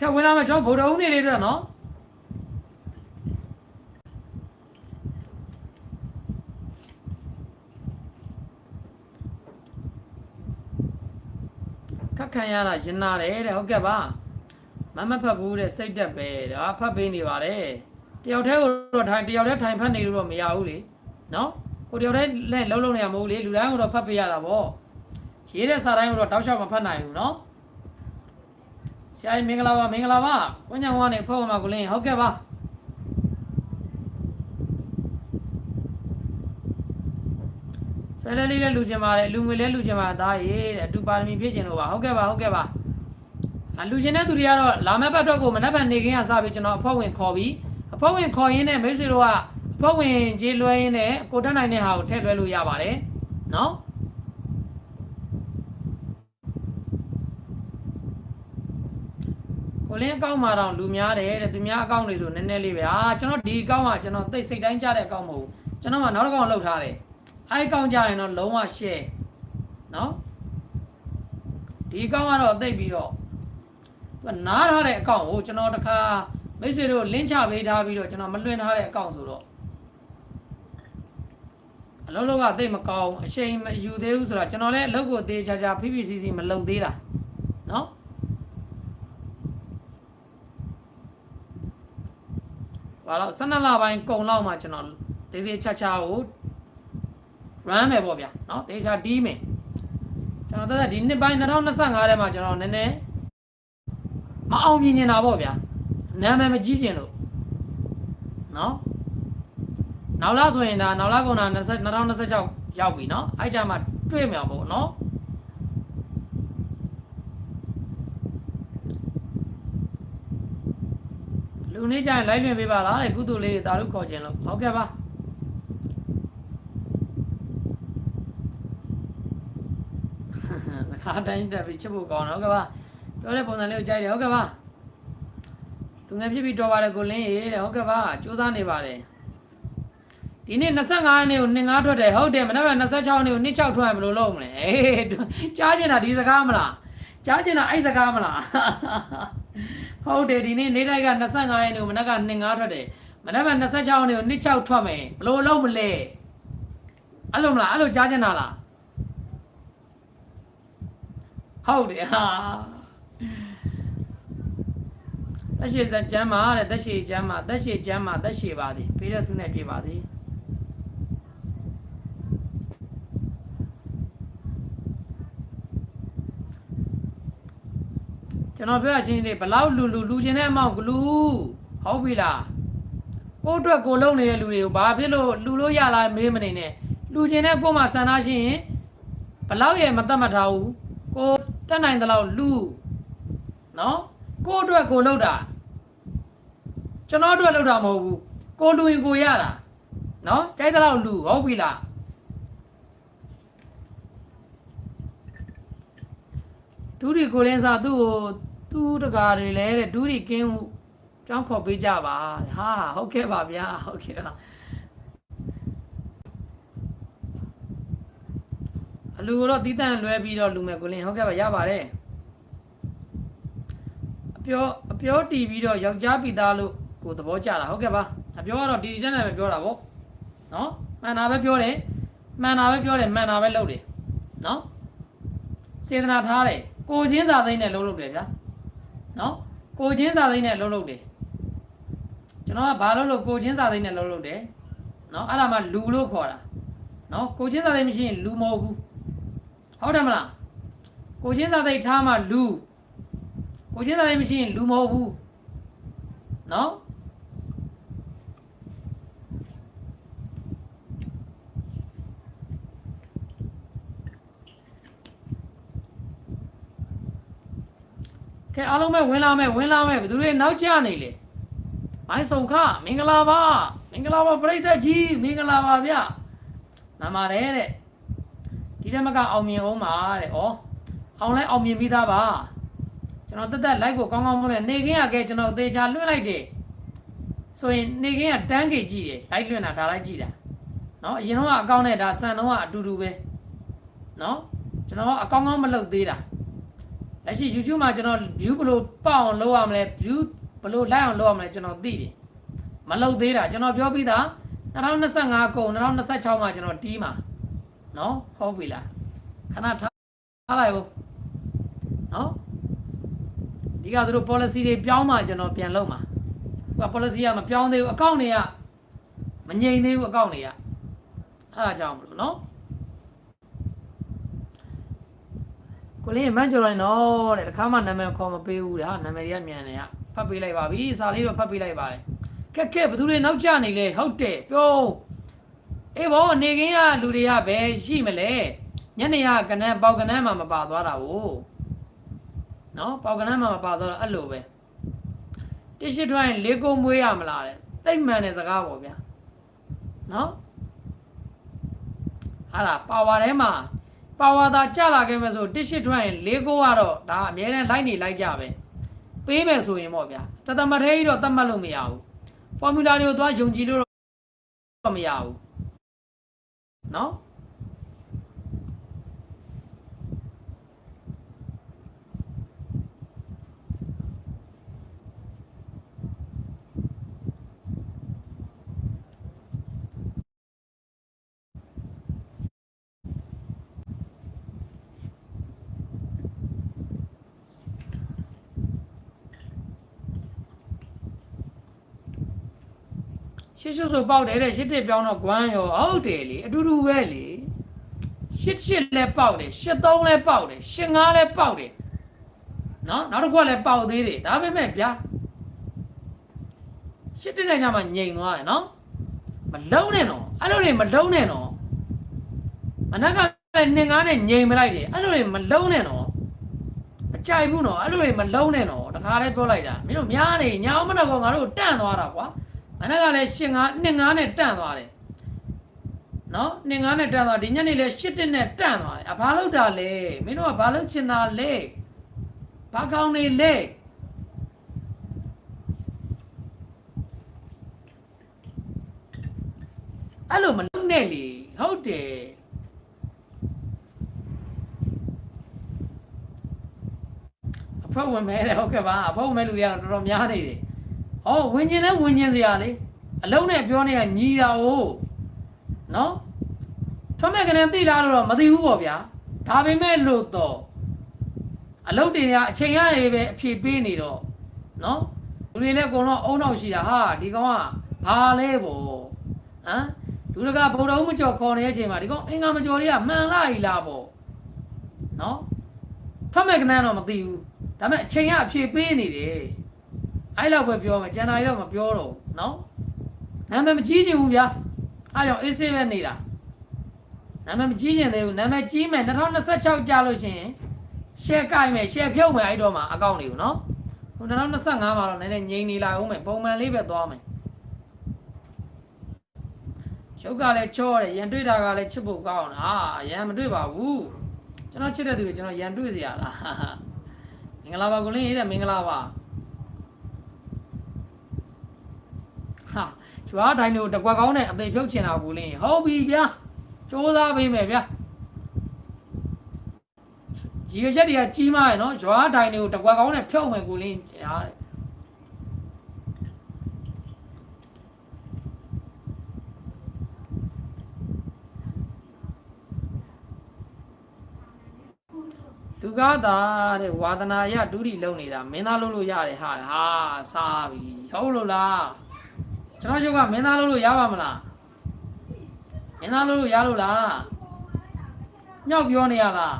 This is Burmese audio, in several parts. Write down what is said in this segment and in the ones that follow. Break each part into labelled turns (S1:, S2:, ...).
S1: ခက်ဝင်လာမယ်ကျွန်တော်ဗုဒ္ဓဦးနေလေးတွေ့နော်ခက်ခံရတာရင်နာတယ်တဲ့ဟုတ်ကဲ့ပါမမဖတ်ဘူးတဲ့စိတ်တက်ပဲတဲ့အာဖတ်ပေးနေပါတယ်တယောက်တည်းကိုတော့ထိုင်တယောက်တည်းထိုင်ဖတ်နေလို့တော့မရဘူးလေနော်ကိုတယောက်တည်းလက်လုံးလုံးနေရမဟုတ်လေလူတိုင်းကိုတော့ဖတ်ပေးရတာဗောရေးတဲ့စာတိုင်းကိုတော့တောက်လျှောက်မဖတ်နိုင်ဘူးနော် ဆရာကြီးမင်္ဂလာပါမင်္ဂလာပါကိုညောင်ဝါနေဖွဲ့ဝင်ပါကိုလင်းဟုတ်ကဲ့ပါဆယ်လေးလေးလည်းလူချင်ပါတယ်လူငွေလည်းလူချင်ပါသားရေးတဲ့အတူပါရမီပြည့်ချင်လို့ပါဟုတ်ကဲ့ပါဟုတ်ကဲ့ပါအလူချင်တဲ့သူတွေကတော့လာမယ့်ဘက်တော့ကိုမနက်ဖြန်နေခင်းကစပြီးကျွန်တော်အဖွဲ့ဝင်ခေါ်ပြီးအဖွဲ့ဝင်ခေါ်ရင်းနဲ့မိတ်ဆွေတို့ကအဖွဲ့ဝင်ကြေးလွှဲရင်းနဲ့ကိုတက်နိုင်တဲ့ဟာကိုထည့်လွှဲလို့ရပါတယ်နော် လင်းအကောင့်မှာတော့လူများတယ်တဲ့သူများအကောင့်တွေဆိုနည်းနည်းလေးပဲအာကျွန်တော်ဒီအကောင့်ကကျွန်တော်သိစိတ်တိုင်းကြတဲ့အကောင့်မဟုတ်ဘူးကျွန်တော်ကနောက်တစ်ကောင့်လောက်ထားတယ်အဲ့အကောင့်ကြရင်တော့လုံးဝ share နော်ဒီအကောင့်ကတော့သိပြီးတော့သူကနားထားတဲ့အကောင့်ကိုကျွန်တော်တခါမိတ်ဆွေတို့လင်းချပေးထားပြီးတော့ကျွန်တော်မလွှင့်ထားတဲ့အကောင့်ဆိုတော့အလုံးလုံးကသိမကောင်းအချိန်မယူသေးဘူးဆိုတာကျွန်တော်လည်းအလုပ်ကိုသေးချာချာ PPCC မလုပ်သေးတာနော် ဘာလို့12လပိုင်းကုံလောက်မှကျွန်တော်တေးသေးချာချာကို run မယ်ပေါ့ဗျာเนาะတေးချာတီးမယ်ကျွန်တော်တက်ဒီနှစ်ပိုင်း2025ထဲမှာကျွန်တော်နည်းနည်းမအောင်မြင်နေတာပေါ့ဗျာနာမည်မကြီးကျင်လို့เนาะနောက်လာဆိုရင်ဒါနောက်လာကုန်တာ20 2026ရောက်ပြီเนาะအဲ့ကြမှာတွေ့မှာပေါ့เนาะ လူနေကြရင်လိုက်လွင်ပေးပါလားတဲ့ကုသိုလ်လေးတွေတာလို့ခေါ်ခြင်းလို့ဟုတ်ကဲ့ပါခါတိုင်းတက်ပြီးချစ်ဖို့ကောင်းတယ်ဟုတ်ကဲ့ပါပြောတဲ့ပုံစံလေးကိုကြိုက်တယ်ဟုတ်ကဲ့ပါလူငယ်ဖြစ်ပြီးတော်ပါတယ်ကိုလင်းရေတဲ့ဟုတ်ကဲ့ပါစူးစမ်းနေပါတယ်ဒီနေ့25ရက်နေ့ကို2 5ထွက်တယ်ဟုတ်တယ်မနေ့က26ရက်နေ့ကို2 6ထွက်ရင်ဘယ်လိုလုပ်မလဲအေးကြားကျင်တာဒီစကားမလားကြားကျင်တာအဲ့စကားမလား ဟုတ်တယ်ဒီနေ့နေ့တိုက်က25ရက်နေ့ကိုမနက်က2 5ထွက်တယ်မနက်က26ရက်နေ့ကို2 6ထွက်မယ်ဘယ်လိုလုပ်မလဲအဲ့လိုမလားအဲ့လိုကြားကျင်တာလားဟုတ်တယ်ဟာသက်ရှိကျမ်းမာတဲ့သက်ရှိကျမ်းမာသက်ရှိကျမ်းမာသက်ရှိပါသည်ပေးတဲ့ဆုနဲ့ပြပါသည် ကျွန်တော်ပြောရရှင်းနေဘလောက်လူလူလူချင်းတဲ့အမောင့်ဂလူဟုတ်ပြီလားကိုယ့်အတွက်ကိုယ်လုံနေတဲ့လူတွေကိုဘာဖြစ်လို့လူလို့ရလားမေးမနေနဲ့လူချင်းတဲ့ကိုယ်မှာဆန္ဒရှိရင်ဘလောက်ရဲ့မတတ်မထားဘူးကိုတက်နိုင်သလောက်လူနော်ကိုယ့်အတွက်ကိုယ်လုံတာကျွန်တော်အတွက်လုံတာမဟုတ်ဘူးကိုလူရင်ကိုရတာနော်ကြိုက်သလောက်လူဟုတ်ပြီလားဒူးဒီကိုလင်းစားသူ့ကို သူ့တကားတွေလဲတဲ့ဒူးဒီကင်းဟုကြောင်းခေါ်ပေးကြပါတဲ့ဟာဟုတ်ကဲ့ပါဗျာဟုတ်ကဲ့ပါအလူတော့တီးတန့်လွဲပြီးတော့လူမဲ့ကိုလင်းဟုတ်ကဲ့ပါရပါတယ်အပြောအပြောတီးပြီးတော့ယောက်ျားပိသားလို့ကိုသဘောကျတာဟုတ်ကဲ့ပါအပြောကတော့ဒီဒီတက်နဲ့ပဲပြောတာဗောနော်မှန်တာပဲပြောတယ်မှန်တာပဲပြောတယ်မှန်တာပဲလုပ်တယ်နော်စေတနာထားတယ်ကိုချင်းစာသိမ်းနဲ့လုံးလုပ်တယ်ဗျာ နော်ကိုချင်းစာသိမ်းနဲ့လုံးလုပ်တယ်ကျွန်တော်ကဘာလို့လို့ကိုချင်းစာသိမ်းနဲ့လုံးလုပ်တယ်နော်အဲ့ဒါမှလူလို့ခေါ်တာနော်ကိုချင်းစာသိမ်းမရှိရင်လူမဟုတ်ဘူးဟုတ်တယ်မလားကိုချင်းစာသိမ်းထားမှလူကိုချင်းစာသိမ်းမရှိရင်လူမဟုတ်ဘူးနော် ကဲအားလုံးပဲဝင်လာမယ်ဝင်လာမယ်ဘယ်သူတွေနောက်ကျနေလဲမိုင်းစုံခမင်္ဂလာပါမင်္ဂလာပါပရိသတ်ကြီးမင်္ဂလာပါဗျမှန်ပါတယ်တဲ့ဒီထက်မကအောင်မြင်အောင်ပါတဲ့ဩအောင်လဲအောင်မြင်ပြီးသားပါကျွန်တော်တက်တက် live ကိုကောင်းကောင်းမလဲနေခင်းရခဲ့ကျွန်တော်သေချာလွှင့်လိုက်တယ်ဆိုရင်နေခင်းကတန်းကေကြည့်တယ် live လွှင့်တာဒါလိုက်ကြည့်တာနော်အရင်တော့အကောင့်နဲ့ဒါစံတော့အတူတူပဲနော်ကျွန်တော်ကအကောင့်ကောင်းမလုပ်သေးတာ လက်ရှိ YouTube မှာကျွန်တော် view ဘယ်လိုပေါက်အောင်လုပ်ရမလဲ view ဘယ်လိုလိုက်အောင်လုပ်ရမလဲကျွန်တော်သိတယ်မလုပ်သေးတာကျွန်တော်ပြောပြီးသား2025ကုန်2026မှာကျွန်တော်တီးမှာနော်ဟုတ်ပြီလားခဏထားထားလိုက်ဦးနော်ဒီကသူတို့ policy တွေပြောင်းမှကျွန်တော်ပြန်လုပ်မှာဟိုက policy ကမပြောင်းသေးဘူးအကောင့်တွေကမငြိမ်သေးဘူးအကောင့်တွေကအဲ့ဒါကြောင့်မလို့နော် ကိုလေးမန်းကျော်လိုက်နော်တဲ့တခါမှနာမည်ခေါ်မပေးဘူးတဲ့ဟာနာမည်တွေကမြန်နေရဖတ်ပေးလိုက်ပါပြီစာလေးတော့ဖတ်ပေးလိုက်ပါတယ်ခက်ခက်ဘသူတွေနောက်ကျနေလဲဟုတ်တယ်ပြောအေးဘောနေခင်းကလူတွေကဘယ်ရှိမလဲညနေကကနန်းပေါကနန်းမှမပါသွားတာ ਉਹ နော်ပေါကနန်းမှမပါသွားတာအဲ့လိုပဲတရှိထွိုင်းလေးကုံမွေးရမလားတဲ့တိတ်မှန်တဲ့စကားပေါ့ဗျာနော်ဟာလားပါဝါထဲမှာ ပါဝါသာကြလာခဲ့မယ်ဆိုတရှိထွိုင်းလေးကုံကတော့ဒါအများနဲ့လိုက်နေလိုက်ကြပဲပေးမယ်ဆိုရင်ပေါ့ဗျာတသမထဲကြီးတော့တတ်မှတ်လို့မရဘူးဖော်မြူလာတွေကိုသွားယုံကြည်လို့တော့မရဘူးနော် ရှစ်ရှစ်ဆိုပေါက်တယ်တဲ့ရှစ်တစ်ပြောင်းတော့ကွမ်းရောဟုတ်တယ်လေအတူတူပဲလေရှစ်ရှစ်လည်းပေါက်တယ်ရှစ်သုံးလည်းပေါက်တယ်ရှစ်ငါးလည်းပေါက်တယ်နော်နောက်တစ်ခုကလည်းပေါက်သေးတယ်ဒါပေမဲ့ဗျာရှစ်တစ်နဲ့ကြမှာငြိမ်သွားတယ်နော်မလုံးနဲ့နော်အဲ့လိုတွေမလုံးနဲ့နော်မနက်ကလည်းနှင်ကားနဲ့ငြိမ်မလိုက်တယ်အဲ့လိုတွေမလုံးနဲ့နော်မကြိုက်ဘူးနော်အဲ့လိုတွေမလုံးနဲ့နော်တခါတည်းပြောလိုက်တာမင်းတို့များနေညာအောင်မတော့ကောငါတို့တန့်သွားတာကွာ မနက်ကလည်းရှင်ငါနှစ်ငါနဲ့တန့်သွားတယ်နော်နှစ်ငါနဲ့တန့်သွားဒီညနေလည်းရှစ်တစ်နဲ့တန့်သွားတယ်အဘာလို့တာလဲမင်းတို့ကဘာလို့ချင်တာလဲဘာကောင်းနေလဲအဲ့လိုမလုပ်နဲ့လေဟုတ်တယ်အဖေဝင်မဲတယ်ဟုတ်ကဲ့ပါအဖေဝင်မဲလူတွေကတော့တော်တော်များနေတယ်။ ဟောဝင်ကျင်လဲဝင်ကျင်စရာလေအလုံးနဲ့ပြောနေရညီတာ哦နော်ထွတ်မဲ့ကနေသိလားလို့တော့မသိဘူးပေါ့ဗျာဒါပေမဲ့လို့တော့အလုံးတွေကအချိန်ရနေပဲအဖြေပေးနေတော့နော်လူတွေလည်းအကုန်လုံးအုံနောက်ရှိတာဟာဒီကောင်ကဘာလဲပေါ့ဟမ်လူတကဗုဒ္ဓဦးမကြော်ခေါ်နေတဲ့အချိန်မှာဒီကောင်အင်္ဂါမကြော်လေးကမှန်လားဤလားပေါ့နော်ထွတ်မဲ့ကနေတော့မသိဘူးဒါပေမဲ့အချိန်ကအဖြေပေးနေတယ် အဲ့လောက်ပဲပြောမှာကျန်တာတွေတော့မပြောတော့ဘူးနော်နာမည်မကြီးချင်ဘူးဗျာအားကြောင့်အေးဆေးပဲနေတာနာမည်မကြီးချင်သေးဘူးနာမည်ကြီးမယ်2026ကြာလို့ရှိရင် share ကိုက်မယ် share ဖြုတ်မယ်အဲ့တော့မှအကောင့်တွေကိုနော်ဟို2025မှာတော့နည်းနည်းငြိမ်နေလာဦးမယ်ပုံမှန်လေးပဲသွားမယ်ရုပ်ကလည်းချောတယ်ရန်တွေ့တာကလည်းချစ်ဖို့ကောင်းတာရန်မတွေ့ပါဘူးကျွန်တော်ချစ်တဲ့သူတွေကျွန်တော်ရန်တွေ့စရာလားမင်္ဂလာပါကိုလင်းရေးတဲ့မင်္ဂလာပါ ကျွားတိုင်းတို့တကွက်ကောင်းနဲ့အသေးဖြုတ်ချင်တာဘူးလင်းဟုတ်ပြီဗျာစူးစမ်းပေးမယ်ဗျာကြီးရချက်တွေကကြီးမားရယ်နော်ကျွားတိုင်းတွေကိုတကွက်ကောင်းနဲ့ဖြုတ်မယ်ကိုလင်းဟာလူကားတာတဲ့ဝါသနာရဒုတိလုံနေတာမင်းသားလုပ်လို့ရတယ်ဟာဟာစားပြီဟုတ်လို့လား ကျွန်တော်ရုပ်ကမင်းသားလို့လို့ရပါမလားမင်းသားလို့လို့ရလို့လားမြောက်ပြောနေရလား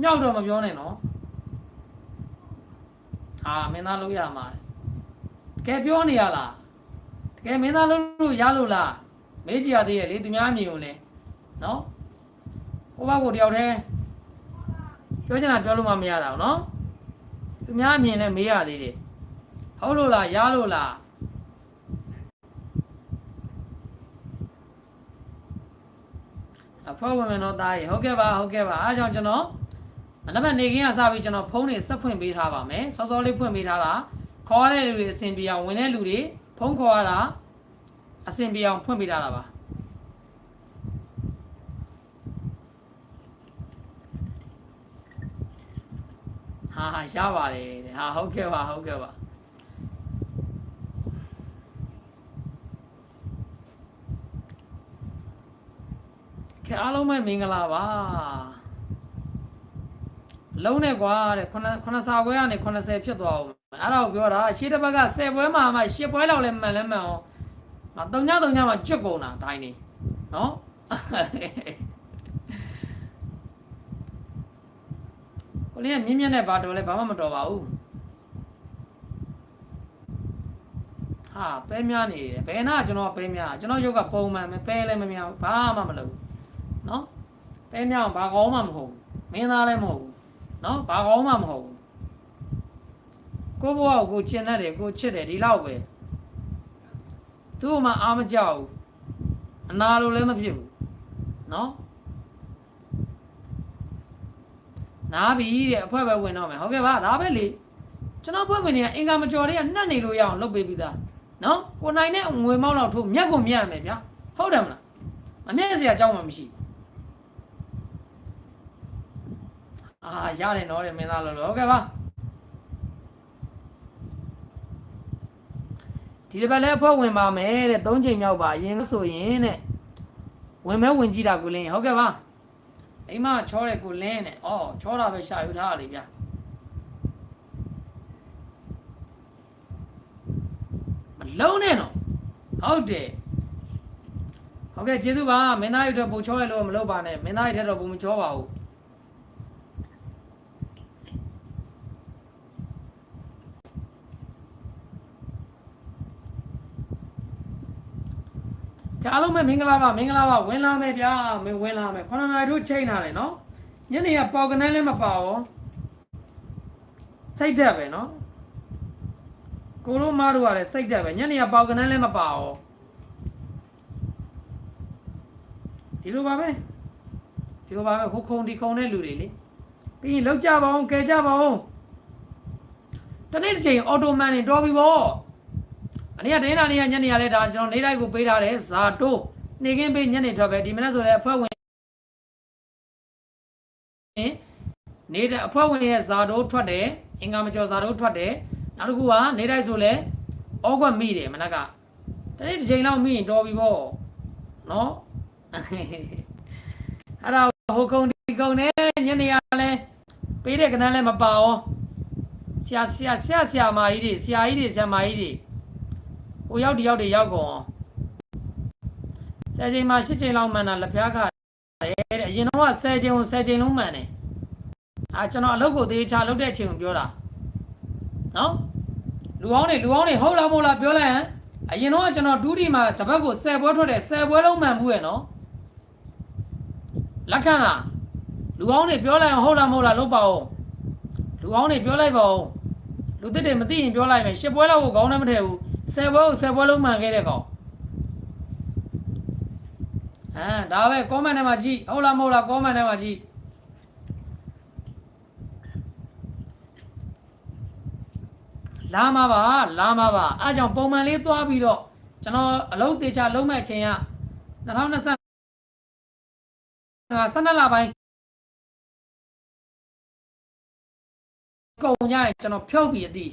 S1: မြောက်တော့မပြောနဲ့နော်ဟာမင်းသားလို့ရမှာတကယ်ပြောနေရလားတကယ်မင်းသားလို့လို့ရလို့လားမေးကြည့်ရသေးရဲ့လေသူများအမြင်ကိုလေနော်ကိုဘကိုတယောက်တည်းပြောချင်တာပြောလို့မှမရတာဘူးနော်သူများအမြင်လည်းမေးရသေးတယ် ဟုတ်လို့လားရလို့လားအဖေဝင်မယ်တော့တားရေဟုတ်ကဲ့ပါဟုတ်ကဲ့ပါအားကြောင့်ကျွန်တော်မနက်ဖြန်နေခင်းကစပြီးကျွန်တော်ဖုန်းတွေဆက်ဖွင့်ပေးထားပါမယ်စောစောလေးဖွင့်ပေးထားတာခေါ်ရတဲ့လူတွေအဆင်ပြေအောင်ဝင်တဲ့လူတွေဖုန်းခေါ်ရတာအဆင်ပြေအောင်ဖွင့်ပေးထားတာပါဟာဟာရပါတယ်တဲ့ဟာဟုတ်ကဲ့ပါဟုတ်ကဲ့ပါကဲ အားလုံးပဲမင်္ဂလာပါလုံးနဲ့ကွာတဲ့ခုနခုနစာပွဲကနေ80ဖြစ်သွားအောင်အဲ့ဒါကိုပြောတာရှေ့တစ်ဘက်က10ပွဲမှာမှ10ပွဲလောက်လဲမှန်လဲမှန်အောင်မတုံညတုံညမှာကျွတ်ကုန်တာတိုင်းနေနော်ကိုလေးကမြင်းမြတ်နဲ့ဘာတော်လဲဘာမှမတော်ပါဘူးဟာပဲများနေတယ်ဘယ်နာကျွန်တော်ပဲများကျွန်တော်ရုပ်ကပုံမှန်ပဲပဲလည်းမများဘူးဘာမှမလုပ်ဘူး နော်ပဲများအောင်ဘာကောင်းမှမဟုတ်ဘူးမင်းသားလည်းမဟုတ်ဘူးနော်ဘာကောင်းမှမဟုတ်ဘူးကိုဘဝကိုကိုချင်တတ်တယ်ကိုချစ်တယ်ဒီလောက်ပဲသူ့မှာအားမကြောက်ဘူးအနာလိုလည်းမဖြစ်ဘူးနော်နားပြီတဲ့အဖွဲပဲဝင်တော့မယ်ဟုတ်ကဲ့ပါဒါပဲလေကျွန်တော်ဖွဲ့ဝင်နေကအင်္ဂါမကျော်တွေကနှက်နေလို့ရအောင်လုပ်ပေးပြီးသားနော်ကိုနိုင်တဲ့ငွေမောက်တော့ထိုးမြက်ကိုမြက်ရမယ်ဗျာဟုတ်တယ်မလားမမြက်စရာအကြောင်းမှမရှိဘူး အာရတယ်နော်တဲ့မင်းသားလို့လို့ဟုတ်ကဲ့ပါဒီတစ်ပတ်လည်းအဖွဲ့ဝင်ပါမယ်တဲ့၃ချိန်မြောက်ပါအရင်ဆိုရင်တဲ့ဝင်မဲဝင်ကြည့်တာကိုလင်းဟုတ်ကဲ့ပါအိမ်မချောတဲ့ကိုလင်းတဲ့အော်ချောတာပဲရှာယူထားရလေဗျာမလုံးနဲ့တော့ဟုတ်တယ်ဟုတ်ကဲ့ကျေးဇူးပါမင်းသားရုပ်တော့ပုံချောရလို့မလုပ်ပါနဲ့မင်းသားရုပ်ထက်တော့ပုံမချောပါဘူး ကဲအားလုံးပဲမင်္ဂလာပါမင်္ဂလာပါဝင်လာမယ်ဗျာမင်းဝင်လာမယ်ခொနနာရီတို့ချိန်လာတယ်နော်ညနေကပေါကနေလည်းမပါဘူးစိတ်တက်ပဲနော်ကိုတို့မတို့ကလည်းစိတ်တက်ပဲညနေကပေါကနေလည်းမပါဘူးဒီလိုပါပဲဒီလိုပါပဲဟိုခုံဒီခုံတဲ့လူတွေလေပြီးရင်လောက်ကြပါအောင်ကဲကြပါအောင်တနေ့တစ်ချိန်အော်တိုမန်နေတော်ပြီဗော အနည်းကတင်းနာနေရညနေရလဲဒါကျွန်တော်နေလိုက်ကိုပေးထားတယ်ဇာတိုးနေကင်းပေးညနေထွက်ပဲဒီမနေ့ဆိုလဲအဖွဲ့ဝင်နေတဲ့အဖွဲ့ဝင်ရဲ့ဇာတိုးထွက်တယ်အင်္ဂါမကျော်ဇာတိုးထွက်တယ်နောက်တစ်ခုကနေတိုင်းဆိုလဲဩကွက်မိတယ်မနက်ကတနေ့တစ်ချိန်လောက်မိရင်တော်ပြီပေါ့နော်အဲ့ဒါဟိုကုံဒီကုံနဲ့ညနေရလဲပေးတဲ့ကနန်းလဲမပါအောင်ဆရာဆရာဆရာဆရာမကြီးတွေဆရာကြီးတွေဆရာမကြီးတွေ ဟိုရောက်တယောက်တွေရောက်ကုန်အောင်ဆယ်ချိန်မှာရှစ်ချိန်လောက်မှန်တာလက်ဖျားခါတယ်တဲ့အရင်တော့ကဆယ်ချိန်ကိုဆယ်ချိန်လုံးမှန်တယ်အာကျွန်တော်အလုပ်ကိုသေးချာလုပ်တဲ့အချိန်ကိုပြောတာနော်လူအောင်နေလူအောင်နေဟုတ်လားမဟုတ်လားပြောလိုက်ဟမ်အရင်တော့ကကျွန်တော်ဒူးဒီမှာတပတ်ကိုဆယ်ပွဲထွက်တယ်ဆယ်ပွဲလုံးမှန်ဘူးရဲ့နော်လက်ခံလားလူအောင်နေပြောလိုက်အောင်ဟုတ်လားမဟုတ်လားလုပ်ပါဦးလူအောင်နေပြောလိုက်ပါဦးလူတစ်တွေမသိရင်ပြောလိုက်မယ်ရှစ်ပွဲလောက်ကိုခေါင်းနဲ့မထည့်ဘူး ဆယ်ပွဲကိုဆယ်ပွဲလုံးမှန်ခဲ့တဲ့ကောင်အာဒါပဲ comment ထဲမှာကြည့်ဟုတ်လားမဟုတ်လား comment ထဲမှာကြည့်လာမှာပါလာမှာပါအားကြောင့်ပုံမှန်လေးသွားပြီးတော့ကျွန်တော်အလုံးတေချာလုံးမဲ့အချိန်က2020ငါ12လပိုင်းကုန်ကြရင်ကျွန်တော်ဖြုတ်ပြီးအသည်